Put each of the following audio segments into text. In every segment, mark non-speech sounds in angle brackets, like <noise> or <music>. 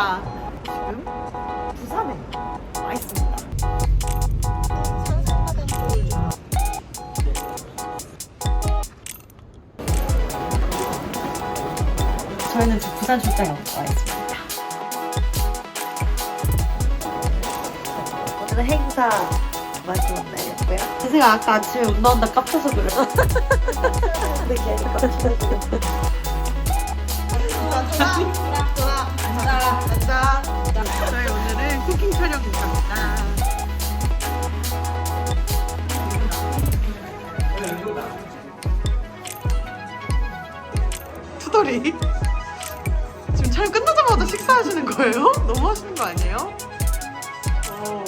저희가 지금 부산에 와 있습니다. 저희는 지금 부산 출장에 와 있습니다. 오늘은 행사 마지막 날이었고요. 제가 아까 아침에 운동한다 깝쳐서 그래요. <laughs> 근데 괜히 깝쳐가지고. <laughs> 앉아. 저희 오늘은 쿠킹 촬영입니다. 투덜이 지금 촬영 끝나자마자 식사하시는 거예요? 너무 하시는 거 아니에요? 어,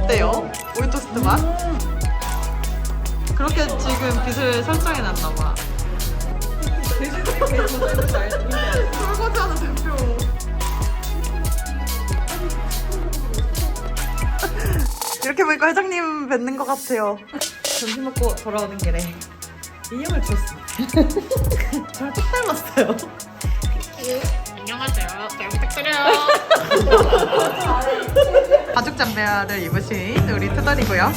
어때요? 오이토스트 맛? 그렇게 지금 빛을 설정해 놨나 봐. <laughs> 보니까 회장님 뵙는 것 같아요. 점심 먹고 돌아오는 길에 인형을 주었습니다. <laughs> 저랑 딱 닮았어요. 안녕하세요. 잘 부탁드려요. <laughs> 가죽 잠바를 입으신 우리 투덜이고요.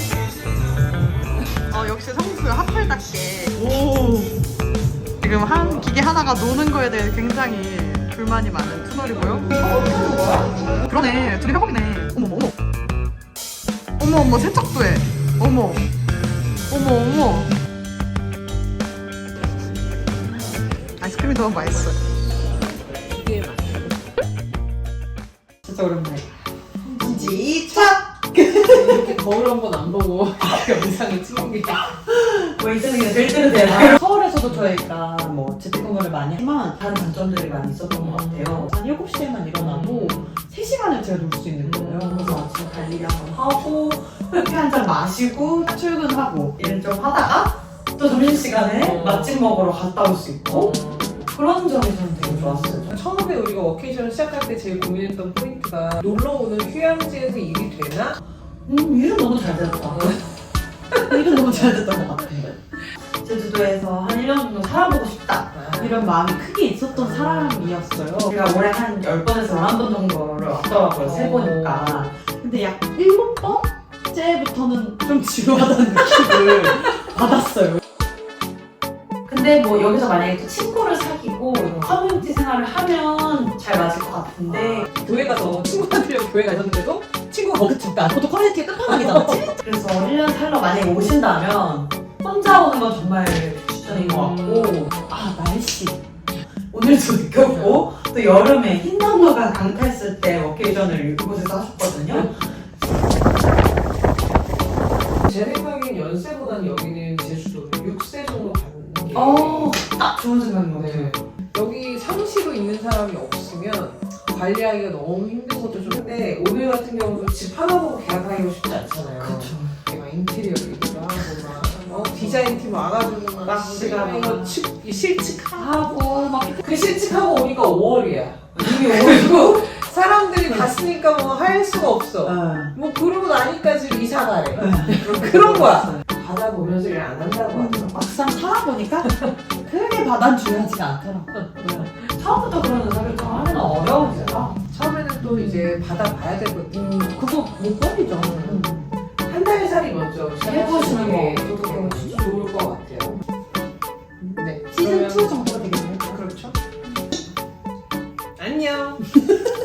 어 역시 성수 핫플답게 오 지금 한 기계 하나가 노는 거에 대해 굉장히 불만이 많은 투덜이고요. 그러네 둘이 회복이네. 어머 어머 어머 어머 세척도 해. 어머 어머 어머 아이스크림이 너무 맛있어. 진짜 오랜만에. 지착. 거울 한 번 안 보고 <laughs> 영상에 찍은 게뭐 이때는 그냥 될 대로 돼요. 서울에 <laughs> 저희가 뭐 재택근무를 많이 하지만 다른 장점들이 많이 있었던 것 같아요. 한 7시에만 일어나도 3시간을 제가 놀 수 있는 거예요. 그래서 아침 달리기 한번 하고 커피 한 잔 마시고 출근하고 일 좀 하다가 또 점심시간에 어. 맛집 먹으러 갔다 올 수 있고 그런 점이 저는 되게 좋았어요. 처음에 우리가 워케이션을 시작할 때 제일 고민했던 포인트가 놀러 오는 휴양지에서 일이 되나? 음, 일은 너무 잘 됐다. 일은 너무 잘 됐던 것 같아. <laughs> 제주도에서 한 1년 정도 살아보고 싶다. 이런 마음이 크게 있었던 사람이었어요. 제가 올해 한 10번에서 11번 정도를 왔더라고요, 세보니까. 근데 약 7번째부터는 좀 지루하다는 <laughs> 느낌을 받았어요. 근데 뭐 여기서 만약에 또 친구를 사귀고 커뮤니티 생활을 하면 잘 맞을 것 같은데 교회 가서 친구한테랑 교회 가셨는데도 친구가 어. 나 그것도 커뮤니티의 끝판왕이잖아. 그래서 1년 살러 만약에 오신다면 혼자 오는 건 정말 추천인 것 같고 아 날씨 오늘도 느꼈고 또 여름에 흰남노가 강타했을 때 워케이션을 이곳에서 하셨거든요. 제 생각엔 연세보다는 여기는 제주도는 6세 정도 받는 게 어, 딱 좋은 생각인 것 같아요. 네. 여기 상시로 있는 사람이 없으면 관리하기가 너무 힘든 것도 좀 한데 오늘 같은 경우도 집 하나 보고 계약하기가 쉽지 않잖아요. 그쵸. 막 인테리어 얘기도 하고 막 어? 디자인 팀 와가지고 막 우리가 이거 막. 칙, 이 실측하고 하고 막 그 실측하고 오니까 5월이야. 이미 <laughs> 오고 사람들이 다 쓰니까 뭐 할 수가 없어. 어. 뭐 그러고 나니까 지금 이사 가래. 어. 그런 거야. 바다 보면서 일 안 한다고 하더라고. 막상 살아보니까 그게 바다는 중요하지가 않더라고. 처음부터 그런 의사결정을 하면 어려우니까. 처음에는 또 이제 바다 봐야 되거든. 음, 그거 못 버리죠. 한 살살이 먼저 해보시는 게 조금 좋을 것 같아요. 음. 네. 시즌 2 정도가 되겠네요. 그렇죠. 안녕. <laughs>